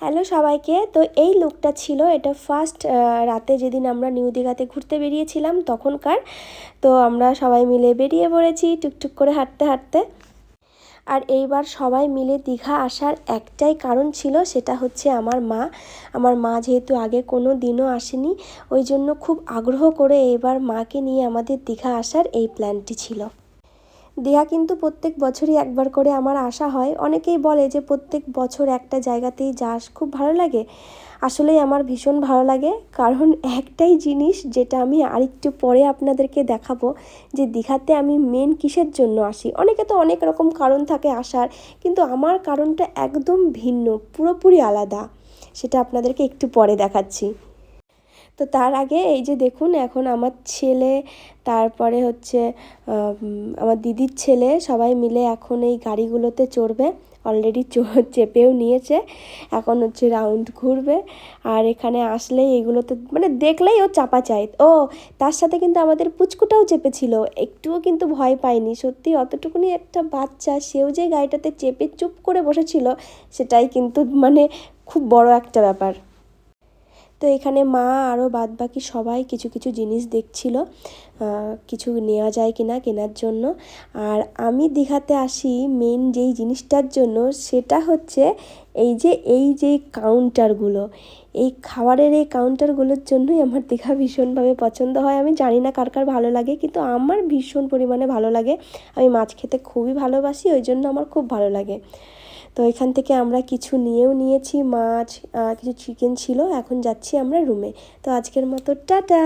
Hello সবাইকে। তো এই লুকটা ছিল, এটা ফার্স্ট রাতে যেদিন আমরা নিউ দীঘাতে ঘুরতে বেরিয়েছিলাম তখনকার। তো আমরা সবাই মিলে বেরিয়ে পড়েছি টুকটুক করে হাঁটতে হাঁটতে। আর এইবার সবাই মিলে দীঘা আসার একটাই কারণ ছিল, সেটা হচ্ছে আমার মা। আমার মা যেহেতু আগে কোনো দিনও আসেনি, ওই জন্য খুব আগ্রহ করে এবার মাকে নিয়ে আমাদের দীঘা আসার এই প্ল্যানটি ছিল। দীঘা কিন্তু প্রত্যেক বছরই একবার করে আমার আসা হয়। অনেকেই বলে যে প্রত্যেক বছর একটা জায়গাতেই যাস, খুব ভালো লাগে। আসলেই আমার ভীষণ ভালো লাগে। কারণ একটাই জিনিস যেটা আমি আরেকটু পরে আপনাদেরকে দেখাবো, যে দীঘাতে আমি মেন কিসের জন্য আসি? অনেকে তো অনেক রকম কারণ থাকে আসার, কিন্তু আমার কারণটা একদম ভিন্ন, পুরোপুরি আলাদা। সেটা আপনাদেরকে একটু পরে দেখাচ্ছি। তো তার আগে এই যে দেখুন, এখন আমার ছেলে, তারপরে হচ্ছে আমার দিদির ছেলে, সবাই মিলে এখন এই গাড়িগুলোতে চড়বে। অলরেডি চেপেও নিয়েছে। এখন হচ্ছে রাউন্ড ঘুরবে। আর এখানে আসলেই এগুলোতে মানে দেখলেই ও চাপা চাই ও, তার সাথে কিন্তু আমাদের পুচকুটাও চেপেছিল। একটুও কিন্তু ভয় পায়নি। সত্যি অতটুকুনি একটা বাচ্চা, সেও যে গাড়িটাতে চেপে চুপ করে বসেছিল, সেটাই কিন্তু মানে খুব বড় একটা ব্যাপার। তো এখানে মা আরও বাদ বাকি সবাই কিছু কিছু জিনিস দেখছিল কিছু নেওয়া যায় কি না কেনার জন্য। আর আমি দীঘাতে আসি মেন যেই জিনিসটার জন্য সেটা হচ্ছে এই যে এই যে কাউন্টারগুলো এই খাবারের এই কাউন্টারগুলোর জন্যই আমার দীঘা ভীষণভাবে পছন্দ হয়। আমি জানি না কার কার ভালো লাগে, কিন্তু আমার ভীষণ পরিমাণে ভালো লাগে। আমি মাছ খেতে খুবই ভালোবাসি, ওই জন্য আমার খুব ভালো লাগে। তো এখান থেকে আমরা কিছু নিয়েও নিয়েছি, মাছ কিছু চিকেন ছিল, এখন যাচ্ছি আমরা রুমে তো আজকের মতো, টাটা!